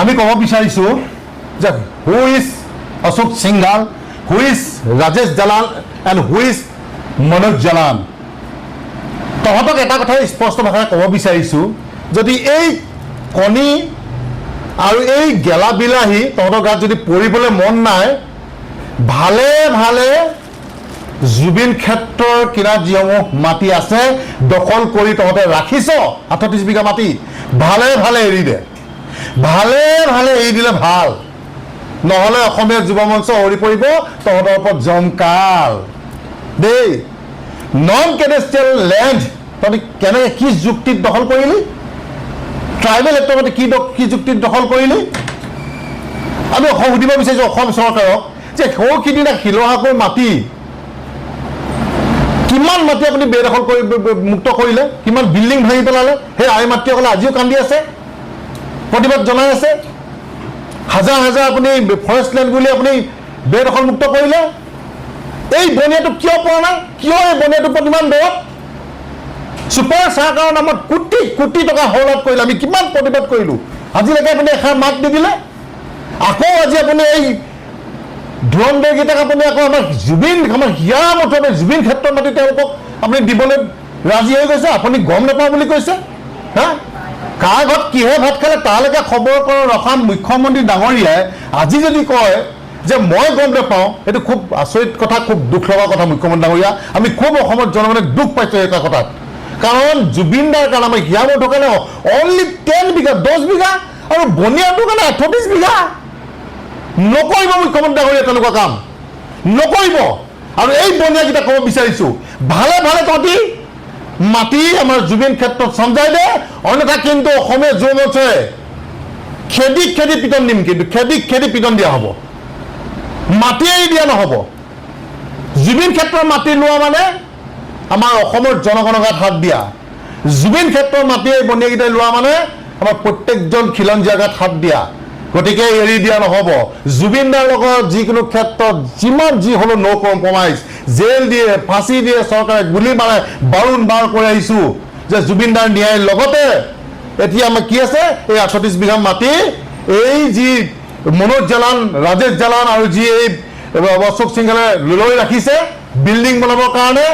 আমি ক'ব বিচাৰিছোঁ যে who is Ashok Singhal who is Rajesh Jalal and who is Manoj Jalan তহঁতক এটা কথাই স্পষ্ট ভাষাৰে ক'ব বিচাৰিছোঁ, যদি এই কণী আৰু এই গেলা বিলাহী তহঁতৰ গাত যদি পৰিবলৈ মন নাই, ভালে ভালে জুবিন ক্ষেত্ৰৰ কিনাৰত যিসমূহ মাটি আছে, দখল কৰি তহঁতে ৰাখিছ, আঠত্ৰিছ বিঘা মাটি, ভালে ভালে এৰি দে। ভালে ভালে, এৰি দিলে ভালো। নহ'লে অসমীয়া যুৱ মঞ্চ সৰি পৰিব, তহঁতৰ ওপৰত জমকাল দেই নন কেডেষ্টিয়েল লেণ্ড তহঁতি কেনেকৈ কি যুক্তিত দখল কৰিলি? ট্ৰাইবেল এক্টৰ মতে কি কি যুক্তিত দখল কৰিলি? আমি অসম সুধিব বিচাৰিছোঁ অসম চৰকাৰক যে সৌখিনিনা শিলহাকৈ মাটি, কিমান মাটি আপুনি বেদখল কৰি মুক্ত কৰিলে? কিমান বিল্ডিং ভাঙি পেলালে? সেই আই মাতৃসকলে আজিও কান্দি আছে। প্ৰতিবাদ জনাই আছে। হাজাৰ হাজাৰ আপুনি ফৰেষ্ট লেণ্ড বুলি আপুনি বেদখল মুক্ত কৰিলে। এই বনিয়াটো কিয় পৰা নাই? কিয় এই বনিয়াটোৰ ওপৰত ইমান দৰৱ? ছুপাৰ চাৰ্কাৰৰ নামত কোটি কোটি টকা হৰলাভ কৰিলে। আমি কিমান প্ৰতিবাদ কৰিলোঁ? আজিলৈকে আপুনি এষাৰ মাত নিদিলে আকৌ আজি আপুনি এই ধুৰন্ধৰকেইটাক আপুনি আকৌ আমাৰ জুবিন, আমাৰ হিয়া মুঠতে জুবিন ক্ষেত্ৰৰ মাতি তেওঁলোকক আপুনি দিবলৈ ৰাজি হৈ গৈছে। আপুনি গম নাপাওঁ বুলি কৈছে। হা? কাৰ ঘৰত কিহে ভাত খালে তালৈকে খবৰ কৰা ৰখা মুখ্যমন্ত্ৰী ডাঙৰীয়াই, আজি যদি কয় যে মই গম নাপাওঁ, এইটো খুব আচৰিত কথা, খুব দুখ লগা কথা মুখ্যমন্ত্ৰী ডাঙৰীয়া। আমি খুব অসমত জনগণে দুখ পাইছোঁ এটা কথাত। কাৰণ জুবিন দাৰ কাৰণে আমাৰ হিয়া মুঠৰ কাৰণে অনলি টেন বিঘা, দহ বিঘা আৰু বনিয়াটোৰ কাৰণে আঠত্ৰিছ বিঘা। নকৰিব মুখ্যমন্ত্ৰী ডাঙৰীয়া তেনেকুৱা কাম। নকৰিব। আৰু এই বনিয়াকেইটা ক'ব বিচাৰিছোঁ। ভালে ভালে তহঁতি? মাটি আমাৰ জুবিন ক্ষেত্ৰত চঞ্জাই দে, অন্যথা কিন্তু অসমীয়া যুৱ মঞ্চই খেদি খেদি পিটন দিম কিন্তু, খেদি খেদি পিটন দিয়া হ'ব। মাটি এৰি দিয়া নহ'ব। জুবিন ক্ষেত্ৰৰ মাটি লোৱা মানে আমাৰ অসমৰ জনগণৰ হাত দিয়া। জুবিন ক্ষেত্ৰৰ মাটি এই বনিয়াকেইটাই লোৱা মানে আমাৰ প্ৰত্যেকজন খিলঞ্জীয়াৰ গাত হাত দিয়া। গতিকে এৰি দিয়া নহ'ব। জুবিন দাৰ লগত যিকোনো ক্ষেত্ৰত যিমান যি হ'লেও ন' কম্প্ৰমাইজ জেল দিয়ে ফাঁচি দিয়ে চৰকাৰে গুলি মাৰে বাৰুণবাৰ কৈ আহিছোঁ যে জুবিন দাৰ ন্যায়ৰ লগতে এতিয়া আমাৰ কি আছে? এই আঠত্ৰিছ বিঘা মাটি। এই যি মনোজ জালান ৰাজেশ জালান আৰু যি এই অশোক সিংহালে লৈ ৰাখিছে বিল্ডিং বনাবৰ কাৰণে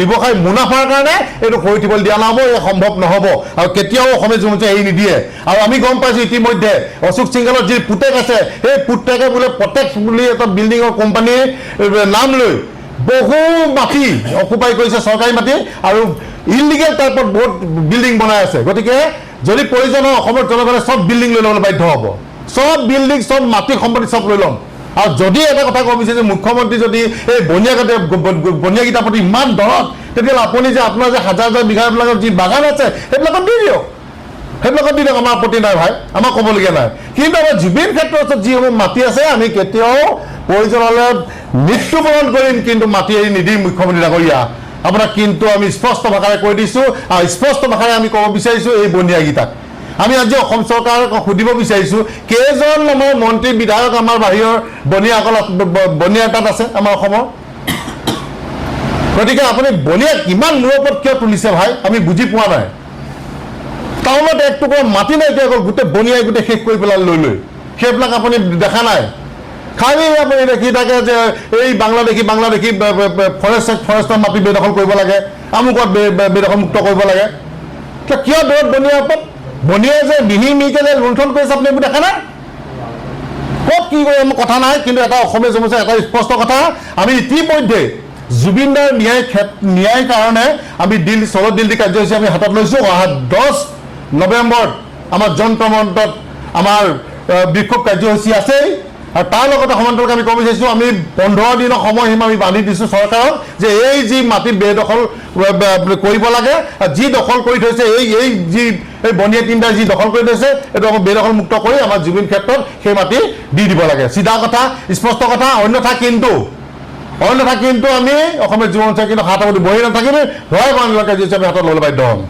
ব্যৱসায় মুনাফাৰ কাৰণে, এইটো কৰি থিবলৈ দিয়া নহ'ব এই সম্ভৱ নহ'ব। আৰু কেতিয়াও অসমীয়া যুৱঞ্চে এৰি নিদিয়ে। আৰু আমি গম পাইছোঁ ইতিমধ্যে, অশোক সিংহালৰ যি পুতেক আছে, সেই পুতেকে বোলে প্ৰটেক্ট বুলি এটা বিল্ডিঙৰ কোম্পানীৰ নাম লৈ বহু মাটি অকুপাই কৰিছে চৰকাৰী মাটি আৰু ইলিগেল টাইপত বহুত বিল্ডিং বনাই আছে। গতিকে যদি প্ৰয়োজন হয় অসমৰ জনগণে চব বিল্ডিং লৈ ল'বলৈ বাধ্য হ'ব। চব বিল্ডিং চব মাটি সম্পত্তি চব লৈ ল'ম। আৰু যদি এটা কথা ক'ব বিচাৰে যে মুখ্যমন্ত্ৰী যদি এই বনিয়াকেইটা বনিয়াকেইটাৰ প্ৰতি ইমান দৰদ তেতিয়াহ'লে আপুনি যে আপোনাৰ যে হাজাৰ হাজাৰ বিঘাবিলাকৰ যি বাগান আছে সেইবিলাকত দি দিয়ক। সেইবিলাকত দি দিয়ক আমাৰ আপত্তি নাই ভাই। আমাৰ ক'বলগীয়া নাই। কিন্তু আমাৰ জুবিন ক্ষেত্ৰত যিসমূহ মাটি আছে আমি কেতিয়াও প্ৰয়োজন হ'লে মৃত্যুবৰণ কৰিম, কিন্তু মাটি এৰি নিদিম মুখ্যমন্ত্ৰী ডাঙৰীয়া। আপোনাক কিন্তু আমি স্পষ্ট ভাষাৰে কৈ দিছোঁ, আৰু স্পষ্ট ভাষাৰে আমি ক'ব বিচাৰিছোঁ এই বনিয়াকেইটাক আমি আজি অসম চৰকাৰক সুধিব বিচাৰিছোঁ, কেইজন আমাৰ মন্ত্ৰী, বিধায়ক আমাৰ বাহিৰৰ বনিয়াসকল বনিয়া তাত আছে আমাৰ অসমৰ? গতিকে আপুনি বনিয়াক কিমান মূৰৰ ওপৰত কিয় তুলিছে ভাই? আমি বুজি পোৱা নাই। টাউনত এক টুকুৰা মাটি নাইকিয়া গ'ল গোটেই বনিয়াই গোটেই শেষ কৰি পেলালে লৈ লৈ। সেইবিলাক আপুনি দেখা নাই। খালি আপুনি দেখি থাকে যে এই বাংলাদেশী বাংলাদেশী ফৰেষ্ট ফৰেষ্টৰ মাটি বেদখল কৰিব লাগে, আমুকত বেদখল মুক্ত কৰিব লাগে। কিয়- দূৰত বনিয়াৰ ওপৰত বনিয়াই যে মিহি মিহিকে যে লুণ্ঠন কৰিছে আপুনি এইবোৰ দেখা নাই? ক'ত কি কৰে মোৰ কথা নাই, কিন্তু এটা অসমীয়া জনতাৰ এটা স্পষ্ট কথা, আমি ইতিমধ্যে জুবিন দাৰ ন্যায় ক্ষেত্ৰ ন্যায় কাৰণে আমি দিল্লী চলো দিল্লী কাৰ্যসূচী আমি হাতত লৈছোঁ। অহা দহ নৱেম্বৰত আমাৰ যন্ত্ৰ মন্ত্ৰত আমাৰ বিক্ষোভ কাৰ্যসূচী আছেই। আৰু তাৰ লগতে সমান্তৰালকৈ আমি ক'ব বিচাৰিছোঁ, আমি পোন্ধৰ দিনৰ সময়সীমা আমি বান্ধি দিছোঁ চৰকাৰক যে এই যি মাটি বেদখল কৰিব লাগে যি দখল কৰি থৈছে, এই এই যি, এই বনিয়া তিনিটা যি দখল কৰি থৈছে, এইটো বেদখল মুক্ত কৰি আমাৰ জুবিন ক্ষেত্ৰত সেই মাটি দি দিব লাগে। চিধা কথা, স্পষ্ট কথা, অন্যথা কিন্তু অন্যথা কিন্তু আমি অসমীয়া যুৱ মঞ্চই কিন্তু হাত বহি নাথাকিম হোৱাই মানুহবিলাকে যিহেতু আমি হাতত ল'বলৈ বাধ্য হ'ম।